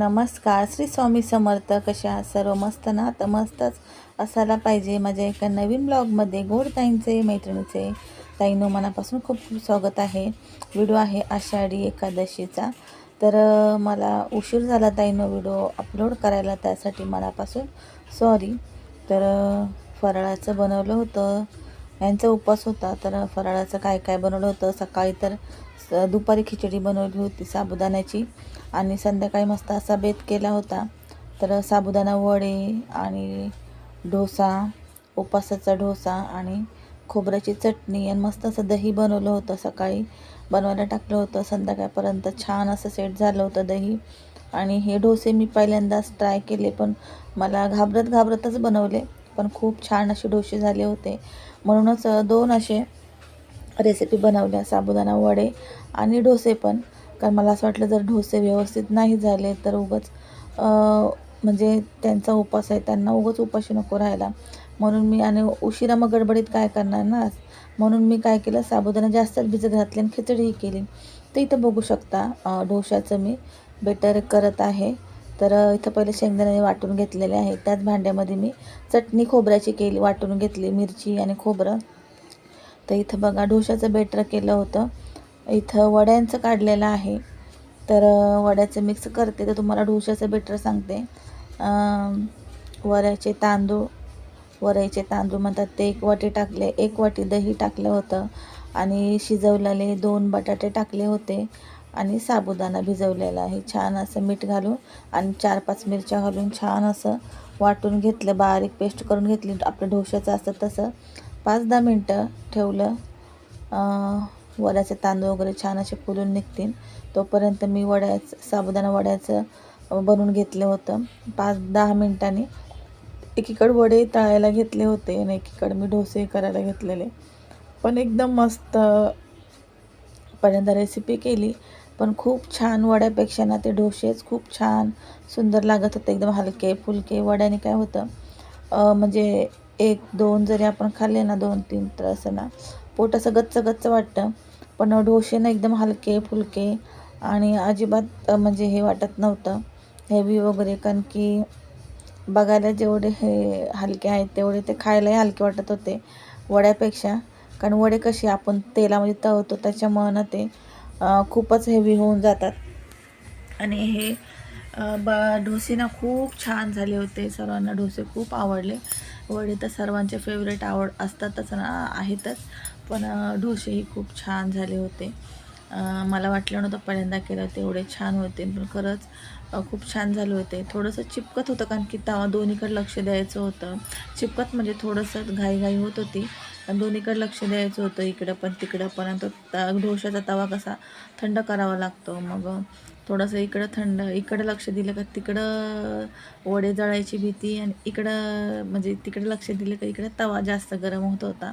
नमस्कार. श्री स्वामी समर्थ कशा सर्व मस्त ना? तर मस्तच असायला पाहिजे. माझ्या एका नवीन ब्लॉगमध्ये गोड ताईंचे मैत्रिणीचे ताईनो मनापासून खूप खूप स्वागत आहे. व्हिडिओ आहे आषाढी एकादशीचा. तर मला उशीर झाला ताईनो व्हिडिओ अपलोड करायला त्यासाठी मनापासून सॉरी तर फराळाचं बनवलं होतं. यांचा उपवास होता तर फराळाचं काय काय बनवलं होतं? सकाळी तर दुपारी खिचडी बनवली होती साबुदाण्याची आणि संध्याकाळी मस्त असा बेत केला होता. तर साबुदाणा वडे आणि डोसा उपासाचा डोसा आणि खोबऱ्याची चटणी आणि मस्त असं दही बनवलं होतं सकाळी. बनवायला टाकलं होतं. संध्याकाळपर्यंत छान असं सेट झालं होतं दही. आणि हे डोसे मी पहिल्यांदाच ट्राय केले पण मला घाबरत घाबरतच बनवले. पण खूप छान असे डोसे झाले होते. म्हणूनच दोन असे रेसिपी बनवल्या साबुदाणा वडे आणि डोसे पण. कारण मला असं वाटलं जर डोसे व्यवस्थित नाही झाले तर उगाच म्हणजे त्यांचा उपास आहे त्यांना उगाच उपाशी नको राहायला. म्हणून मी आणि उशिरा मग गडबडीत काय करणार ना? म्हणून मी काय केलं साबुदाणा जास्तच भिजत घातले आणि खिचडीही केली. तर इथं बघू शकता अं, डोशाचं मी बेटर करत आहे. तर इथं पहिले शेंगदाणे वाटून घेतलेले आहे त्याच भांड्यामध्ये मी चटणी खोबऱ्याची केली वाटून घेतली मिरची आणि खोबरं. तर इथं बघा डोशाचं बेटर केलं होतं. इथं वड्यांचं काढलेलं आहे. तर वड्याचं मिक्स करते तर तुम्हाला डोशाचं बेटर सांगते. वऱ्याचे तांदूळ वऱ्याचे तांदूळ म्हणतात ते एक वाटी टाकले एक वाटी दही टाकलं होतं. आणि शिजवलेले दोन बटाटे टाकले होते. आणि साबुदाणा भिजवलेला आहे. छान असं मीठ घालून आणि चार पाच मिरच्या घालून छान असं वाटून घेतलं. बारीक पेस्ट करून घेतली. आपलं ढोशाचं असतं तसं. पाच दहा मिनटं ठेवलं. वड्याचे तांदूळ वगैरे छान असे फुलून निघतील. तोपर्यंत मी वड्याचं साबुदाणा वड्याचं बनवून घेतलं होतं. पाच दहा मिनटांनी एकीकडे वडे तळायला घेतले होते आणि एकीकडे मी डोसे करायला घेतलेले. पण एकदम मस्त पहिल्यांदा रेसिपी केली. पण खूप छान वड्यापेक्षा ना ते डोसेच खूप छान सुंदर लागत होते. एकदम हलके फुलके वड्याने काय होतं? म्हणजे एक दोन जरी आपण खाल्ले ना दोन तीन तर असं ना पोट असं गच्च गच्च वाटतं. पण डोसे ना एकदम हलके फुलके आणि अजिबात म्हणजे हे वाटत नव्हतं. हेवी वगैरे कारण की बघायला जेवढे हे हलके आहेत तेवढे ते खायलाही हलके वाटत होते वड्यापेक्षा. कारण वडे कसे आपण तेलामध्ये तळतो त्याच्यामुळं ना ते खूपच हेवी होऊन जातात. आणि हे ब डोसे ना खूप छान झाले होते. सर्वांना डोसे खूप आवडले. वडे तर सर्वांचे फेवरेट आवड असतातच ना आहेतच. पण ढोसेही डोसेही खूप छान झाले होते. मला वाटलं नव्हतं पहिल्यांदा केलं तेवढे छान होते. पण खरंच खूप छान झाले होते. थोडंसं चिपकत होतं कारण की तवा दोन्हीकडे लक्ष द्यायचं होतं. चिपकत म्हणजे थोडंसं घाईघाई होत होती. आणि दोन्हीकडे लक्ष द्यायचं होतं इकडं पण तिकडं. पण तो त डोशाचा तवा कसा थंड करावा लागतो. मग थोडंसं इकडं थंड इकडं लक्ष दिलं का तिकडं वडे जळायची भीती आणि इकडं म्हणजे तिकडे लक्ष दिलं का इकडे तवा जास्त गरम होत होता.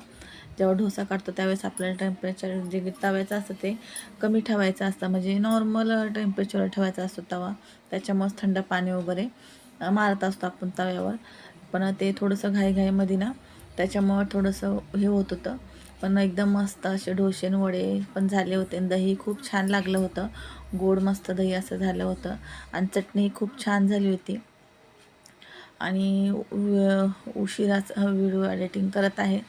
जेव्हा डोसा काढतो त्यावेळेस आपल्याला टेम्परेचर जे तव्याचं असतं ते कमी ठेवायचं असतं. म्हणजे नॉर्मल टेम्परेचरवर ठेवायचा असतो तवा. त्याच्यामुळेच थंड पाणी वगैरे मारत असतो आपण तव्यावर. पण ते थोडंसं घाईघाईमध्ये ना त्याच्यामुळं थोडंसं हे होत होतं. पण एकदम मस्त असे डोसे वडे पण झाले होते दही खूप छान लागलं होतं. गोड मस्त दही असं झालं होतं. आणि चटणी खूप छान झाली होती. आणि उ- उशिराच हा व्हिडिओ एडिटिंग करत आहे.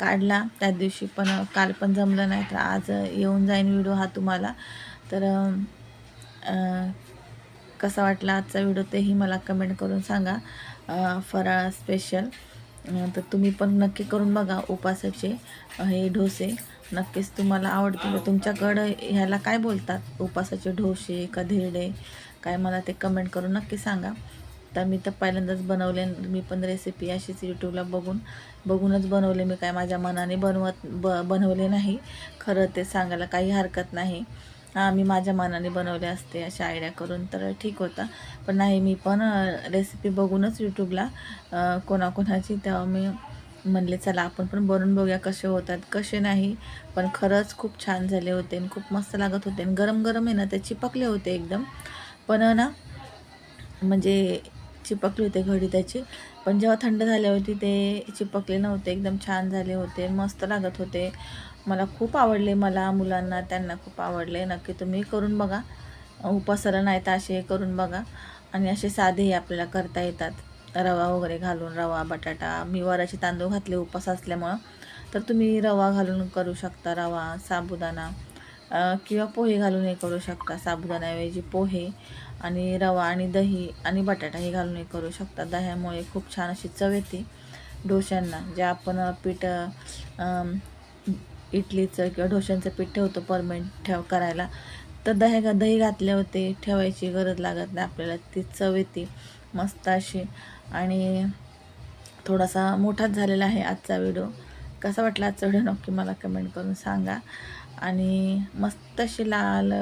काढला. त्या दिवशी पण काल पण जमलं नाही तर आज येऊन जाईन व्हिडिओ हा तुम्हाला. तर कसा वाटला आजचा व्हिडिओ तेही मला कमेंट करून सांगा. फराळ स्पेशल. तर तुम्ही पण नक्की करून बघा उपासाचे हे डोसे. नक्कीच तुम्हाला आवडतील. तुमच्याकडं ह्याला काय बोलतात? उपासाचे ढोसे का धिरडे? काय मला ते कमेंट करून नक्की सांगा. तर मी तर पहिल्यांदाच बनवले मी पण रेसिपी अशीच यूट्यूबला बघून बघूनच बनवले मी काय माझ्या मनाने बनवत ब बनवले नाही. खरं ते सांगायला काही हरकत नाही. मी माझ्या मनाने बनवले असते अशा आयडिया करून. तर ठीक होता. पण नाही मी पण रेसिपी बघूनच यूट्यूबला कोणाकोणाची तेव्हा मी म्हणले चला आपण पण बनवून बघूया कसे होतात कसे नाही. पण खरंच खूप छान झाले होते आणि खूप मस्त लागत होते. आणि गरम गरम आहे ना ते चिपकले होते एकदम. पण ना म्हणजे चिपकली होते घडी त्याची. पण जेव्हा थंड झाले होती ते चिपकले नव्हते. एकदम छान झाले होते. मस्त लागत होते. मला खूप आवडले मला मुलांना त्यांना खूप आवडले. नक्की तुम्ही करून बघा. उपासाला नाही तर असे करून बघा. आणि असे साधेही आपल्याला करता येतात. रवा वगैरे घालून रवा बटाटा. मी वराचे तांदूळ घातले उपास असल्यामुळं. तर तुम्ही रवा घालून करू शकता. रवा साबुदाणा. किंवा पोहे घालून हे करू शकता. साबुदाण्याऐवजी पोहे आणि रवा आणि दही आणि बटाटा हे घालून हे करू शकता. दह्यामुळे खूप छान अशी चव येते डोश्यांना. जे आपण पीठ इडलीचं किंवा डोश्यांचं पीठ ठेवतो परमेंट ठेव करायला तर दह्या घा दही घातले होते ठेवायची गरज लागत नाही. आपल्याला ती चव येते मस्त अशी. आणि थोडासा मोठाच झालेला आहे आजचा व्हिडिओ कसा वाटला आजचा व्हिडिओ नक्की मला कमेंट करून सांगा. आणि मस्त असे लाल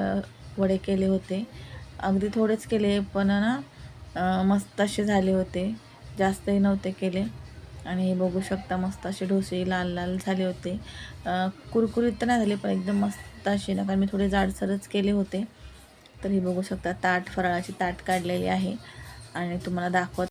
वडे केले होते. अगदी थोडेच केले पण ना मस्त असे झाले होते. जास्तही नव्हते केले. आणि हे बघू शकता मस्त असे ढोसे लाल लाल झाले होते. कुरकुरीत तर नाही झाले पण एकदम मस्त असे ना कारण मी थोडे जाडसरच केले होते. तर हे बघू शकता ताट फराळाची ताट काढलेली आहे. आणि तुम्हाला दाखवत